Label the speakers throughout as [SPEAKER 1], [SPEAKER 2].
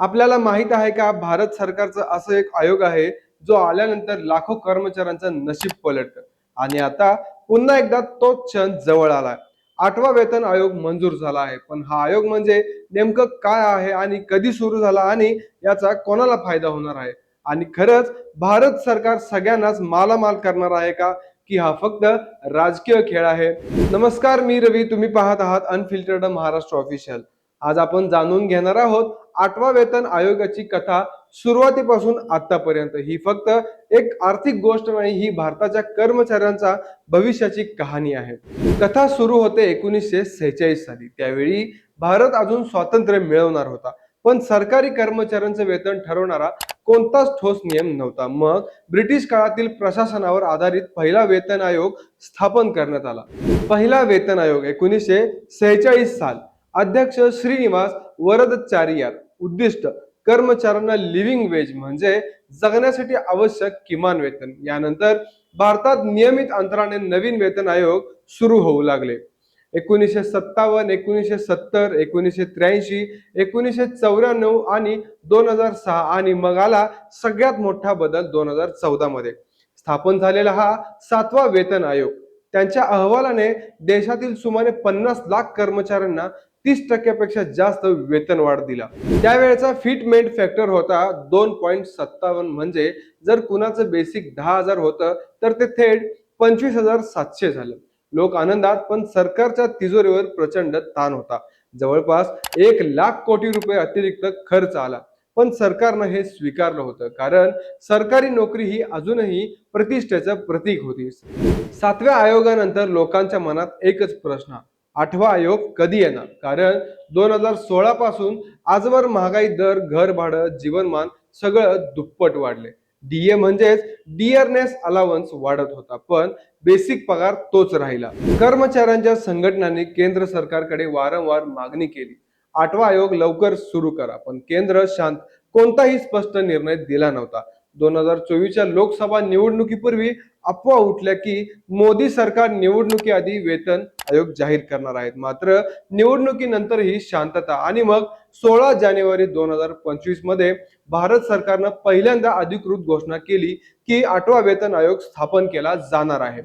[SPEAKER 1] आपल्याला माहीत आहे का भारत सरकारचं असं एक आयोग आहे जो आल्यानंतर लाखो कर्मचाऱ्यांचं नशीब पलटतं. आणि आता पुन्हा एकदा तो क्षण जवळ आलाय आठवा वेतन आयोग मंजूर झाला आहे. पण हा आयोग म्हणजे नेमकं काय आहे आणि कधी सुरू झाला आणि याचा कोणाला फायदा होणार आहे? आणि खरंच भारत सरकार सगळ्यांनाच मालामाल करणार आहे का की हा फक्त राजकीय खेळ आहे? नमस्कार मी रवी. तुम्ही पाहत आहात अनफिल्टर्ड महाराष्ट्र ऑफिशियल आज आपण जाणून घेणार आहोत आठवा वेतन आयोगाची कथा सुरुवातीपासून आतापर्यंत. ही फक्त एक आर्थिक गोष्ट नाही ही भारताच्या कर्मचाऱ्यांचा भविष्याची कहाणी आहे. कथा सुरू होते एकोणीसशे सेहेचाळीस साली. त्यावेळी भारत अजून स्वातंत्र्य मिळवणार होता. पण सरकारी कर्मचाऱ्यांचं वेतन ठरवणारा कोणताच ठोस नियम नव्हता. मग ब्रिटिश काळातील प्रशासनावर आधारित पहिला वेतन आयोग स्थापन करण्यात आला. पहिला वेतन आयोग एकोणीसशे सेहेचाळीस साल. अध्यक्ष श्रीनिवास वरदचारियार उद्दिष्ट कर्मचाऱ्यांना लिव्हिंग वेज म्हणजे जगण्यासाठी आवश्यक किमान वेतन. यानंतर भारतात नियमित अंतराने नवीन वेतन आयोग सुरू होऊ लागले. एकोणीसशे सत्तावन्न एकोणीसशे सत्तर एकोणीसशे त्र्याऐंशी एकोणीसशे चौऱ्याण्णव आणि दोन हजार सहा आणि मग आला सगळ्यात मोठा बदल दोन हजार चौदा मध्ये. स्थापन झालेला हा सातवा वेतन आयोग. त्यांच्या अहवालाने देशातील सुमारे पन्नास लाख कर्मचाऱ्यांना तीस टक्क्यापेक्षा जास्त वेतनवाढ दिला त्यावेळेचा फिटमेंट फॅक्टर होता दोन पॉईंट सत्तावन्न. म्हणजे जर कुणाचं बेसिक दहा हजार होतं तर ते थेट पंचवीस हजार सातशे झालं. लोक आनंदात पण सरकारच्या तिजोरीवर प्रचंड ताण होता. जवळपास एक लाख कोटी रुपये अतिरिक्त खर्च आला. पण सरकारनं हे स्वीकारलं होतं कारण सरकारी नोकरी ही अजूनही प्रतिष्ठेचं प्रतीक होती. सातव्या आयोगानंतर लोकांच्या मनात एकच प्रश्न आठवा आयोग कधी येणार? कारण दोन हजार सोळा पासून आजवर महागाई दर घर भाडं जीवनमान सगळं दुप्पट वाढले. डीए म्हणजेच डिअरनेस अलावन्स वाढत होता पण बेसिक पगार तोच राहिला. कर्मचाऱ्यांच्या संघटनांनी केंद्र सरकारकडे वारंवार मागणी केली. आठवा आयोग लवकर सुरू करा पण केंद्र शांत कोणताही स्पष्ट निर्णय दिला नव्हता. दोन हजार चोवीसच्या लोकसभा निवडणुकीपूर्वी अफवा उठल्या की मोदी सरकार निवडणुकीआधी वेतन आयोग जाहीर करणार आहेत. मात्र निवडणुकीनंतर ही शांतता आणि मग सोळा जानेवारी दोन हजार पंचवीसमध्ये भारत सरकारनं पहिल्यांदा अधिकृत घोषणा केली की आठवा वेतन आयोग स्थापन केला जाणार आहे.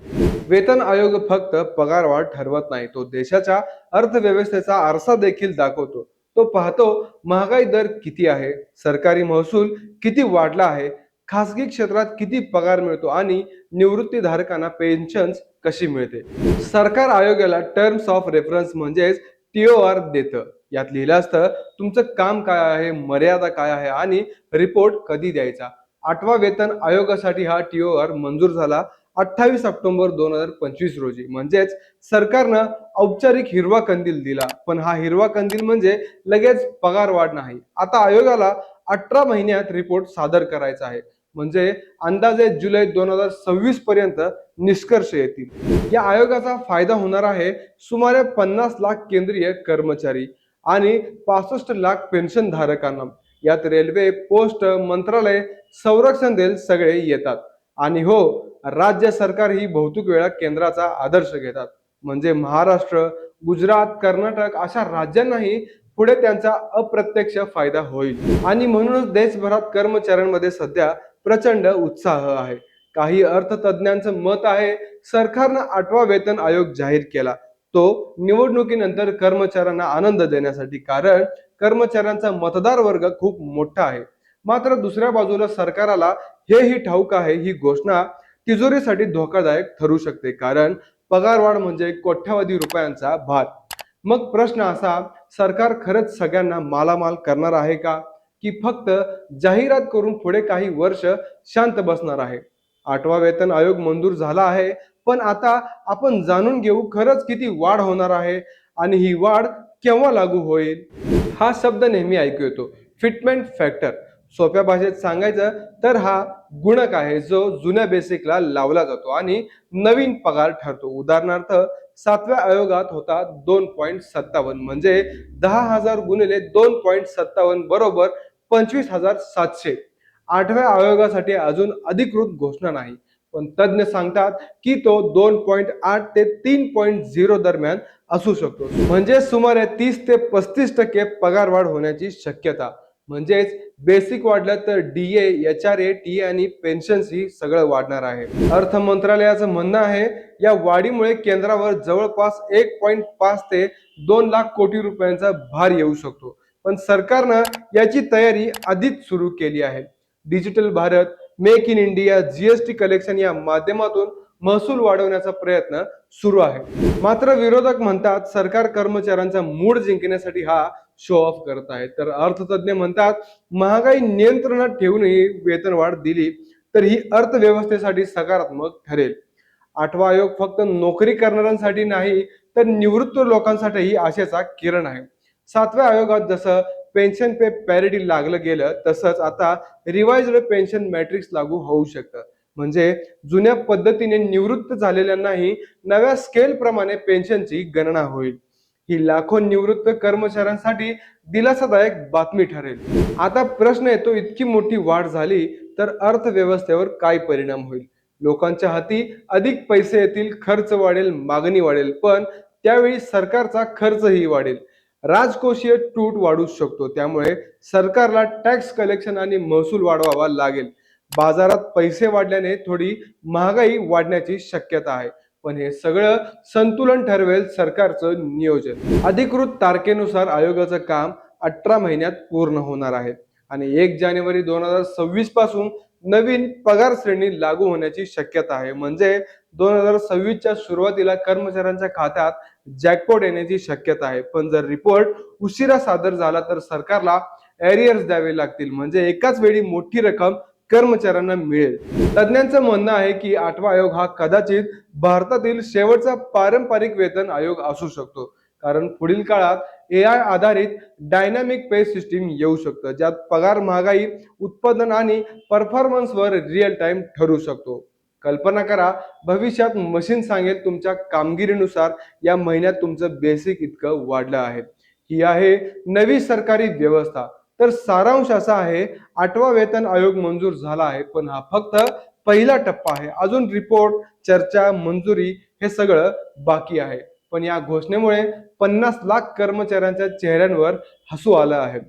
[SPEAKER 1] वेतन आयोग फक्त पगारवाढ ठरवत नाही तो देशाच्या अर्थव्यवस्थेचा आरसा देखील दाखवतो. तो पाहतो महागाई दर किती आहे सरकारी महसूल किती वाढला आहे खासगी क्षेत्रात किती पगार मिळतो आणि निवृत्तीधारकांना पेन्शन कशी मिळते? सरकार आयोगाला टर्म्स ऑफ रेफरन्स म्हणजेच टीओआर देतं. यात लिहिलं असतं तुमचं काम काय आहे मर्यादा काय आहे आणि रिपोर्ट कधी द्यायचा? आठवा वेतन आयोगासाठी हा टीओआर मंजूर झाला अठ्ठावीस ऑक्टोबर दोन हजार पंचवीस रोजी. म्हणजेच सरकारनं औपचारिक हिरवा कंदील दिला. पण हा हिरवा कंदील म्हणजे लगेच पगार वाढ नाही. आता आयोगाला अठरा महिन्यात रिपोर्ट सादर करायचा आहे. म्हणजे अंदाजे जुलै दोन हजार सव्वीस पर्यंत निष्कर्ष येतील. या आयोगाचा फायदा होणार आहे सुमारे पन्नास लाख केंद्रीय कर्मचारी आणि पासष्ट लाख पेन्शन धारकांना. यात रेल्वे पोस्ट मंत्रालय संरक्षण देल सगळे येतात. आणि हो राज्य सरकार ही बहुतेक वेळा केंद्राचा आदर्श घेतात. म्हणजे महाराष्ट्र गुजरात कर्नाटक अशा राज्यांनाही पुढे त्यांचा अप्रत्यक्ष फायदा होईल. आणि म्हणूनच देशभरात कर्मचाऱ्यांमध्ये सध्या प्रचंड उत्साह आहे. काही अर्थतज्ञांचं मत आहे सरकारनं आठवा वेतन आयोग जाहीर केला. तो निवडणुकीनंतर कर्मचाऱ्यांना आनंद देण्यासाठी कारण कर्मचाऱ्यांचा मतदार वर्ग खूप मोठा आहे. मात्र दुसऱ्या बाजूला सरकाराला हेही ठाऊक आहे ही घोषणा तिजोरीसाठी धोकादायक ठरू शकते कारण पगारवाढ म्हणजे कोट्यावधी रुपयांचा भार. मग प्रश्न असा सरकार खरंच सगळ्यांना मालामाल करणार आहे का? की फक्त जाहिरात करून पुढे काही वर्ष शांत बसणार आहे. आठवा वेतन आयोग मंजूर झाला आहे पण आता आपण जाणून घेऊ खरंच किती वाढ होणार आहे आणि ही वाढ केव्हा लागू होईल? हा शब्द नेहमी ऐकू येतो. फिटमेंट फॅक्टर सोप्या भाषेत सांगायचं तर हा गुणक आहे जो जुन्या बेसिकला लावला जातो आणि नवीन पगार ठरतो. उदाहरणार्थ सातव्या आयोगात होता दोन पॉईंट सत्तावन्न म्हणजे दहा हजार गुणिले दोन पॉईंट सत्तावन्न बरोबर पंचवीस हजार सातशे. आठव्या आयोगासाठी अजून अधिकृत घोषणा नाही. पण तज्ज्ञ सांगतात की तो दोन पॉईंट आठ ते तीन पॉईंट झिरो दरम्यान असू शकतो. म्हणजे सुमारे तीस ते पस्तीस टक्के पगारवाढ होण्याची शक्यता. म्हणजेच बेसिक वाढलं तर DA H R A T आणि पेन्शन्स ही सगळं वाढणार आहे. अर्थ मंत्रालयाचं म्हणणं आहे या वाढीमुळे केंद्रावर जवळपास एक पॉईंट पाच ते दोन लाख कोटी रुपयांचा भार येऊ शकतो. पण सरकारनं याची तयारी आधीच सुरू केली आहे. Digital Bharat make in India GST collection या माध्यमातून महसूल वाढवण्याचा प्रयत्न सुरू आहे. मात्र विरोधक म्हणतात सरकार कर्मचाऱ्यांचा मूड जिंकण्यासाठी हा शो ऑफ करत आहे. तर अर्थतज्ञ म्हणतात महागाई नियंत्रणात ठेवूनही वेतनवाढ दिली तर ही अर्थव्यवस्थेसाठी सकारात्मक ठरेल. आठवा आयोग फक्त नोकरी करणाऱ्यांसाठी नाही तर निवृत्त लोकांसाठीही आशेचा किरण आहे. सातव्या आयोगात जसं पेन्शन पे पॅरिटी लागलं गेलं तसंच आता रिवाइज्ड पेन्शन मॅट्रिक्स लागू होऊ शकतं. म्हणजे जुन्या पद्धतीने निवृत्त झालेल्यांनाही नव्या स्केल प्रमाणे पेन्शनची गणना होईल. ही लाखो निवृत्त कर्मचाऱ्यांसाठी दिलासादायक बातमी ठरेल. आता प्रश्न येतो इतकी मोठी वाढ झाली तर अर्थव्यवस्थेवर काय परिणाम होईल? लोकांच्या हाती अधिक पैसे येतील खर्च वाढेल मागणी वाढेल पण त्यावेळी सरकारचा खर्चही वाढेल. राजकोषीय तूट वाढू शकतो. त्यामुळे सरकारला टॅक्स कलेक्शन आणि महसूल वाढवावा लागेल. बाजारात पैसे वाढल्याने थोडी महागाई वाढण्याची शक्यता आहे. पण हे सगळं संतुलन ठरवेल सरकारचं नियोजन. अधिकृत तारखेनुसार आयोगाचं काम अठरा महिन्यात पूर्ण होणार आहे. आणि एक जानेवारी दोन हजार सव्वीसपासून नवीन पगार श्रेणी लागू होण्याची शक्यता आहे. म्हणजे दोन हजार सव्वीसच्या सुरुवातीला कर्मचाऱ्यांच्या खात्यात जॅकपॉट येण्याची शक्यता आहे. पण जर रिपोर्ट उशिरा सादर झाला तर सरकारला एरियर्स द्यावे लागतील. म्हणजे एकाच वेळी मोठी रक्कम कर्मचाऱ्यांना मिळेल. तज्ज्ञांचं म्हणणं आहे की आठवा आयोग हा कदाचित भारतातील शेवटचा पारंपरिक वेतन आयोग असू शकतो. कारण पुढील काळात ए आय आधारित डायनामिक पे सिस्टीम येऊ शकतं ज्यात पगार महागाई उत्पादन आणि परफॉर्मन्सवर रिअल टाइम ठरू शकतो. कल्पना करा भविष्यात मशीन सांगेल तुमच्या कामगिरीनुसार या महिन्यात तुमचं बेसिक इतकं वाढलं आहे. ही आहे नवी सरकारी व्यवस्था. तर सारांश असा आहे आठवा वेतन आयोग मंजूर झाला आहे पण हा फक्त पहिला टप्पा आहे. अजून रिपोर्ट चर्चा मंजुरी हे सगळं बाकी आहे. पण या घोषणेमुळे पन्नास लाख कर्मचाऱ्यांच्या चेहऱ्यांवर हसू आलं आहे.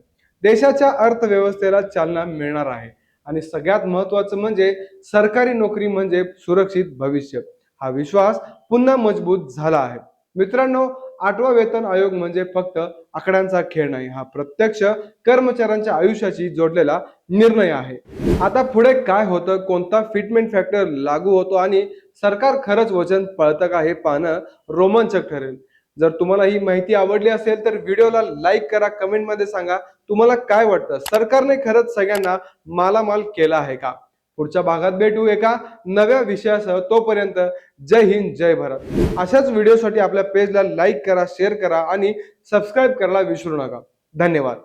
[SPEAKER 1] देशाच्या अर्थव्यवस्थेला चालना मिळणार आहे. आणि सगळ्यात महत्वाचं म्हणजे सरकारी नोकरी म्हणजे सुरक्षित भविष्य. हा विश्वास पुन्हा मजबूत झाला आहे. मित्रांनो आठवा वेतन आयोग म्हणजे फक्त आकड्यांचा खेळ नाही हा प्रत्यक्ष कर्मचाऱ्यांच्या आयुष्याशी जोडलेला निर्णय आहे. आता पुढे काय होतं कोणता फिटमेंट फॅक्टर लागू होतो आणि सरकार खरंच वचन पळतं का हे पाहणं रोमांचक ठरेल. जर तुम्हाला ही माहिती आवडली असेल तर व्हिडिओला लाईक करा कमेंटमध्ये सांगा. तुम्हाला काय वाटतं? सरकारने खरंच सगळ्यांना मालामाल केला आहे का? पुढच्या भागात भेटू एका नव्या विषयासह. तोपर्यंत जय हिंद जय भारत. अशाच व्हिडिओसाठी आपल्या पेजला लाईक करा शेअर करा आणि सबस्क्राईब करायला विसरू नका. धन्यवाद.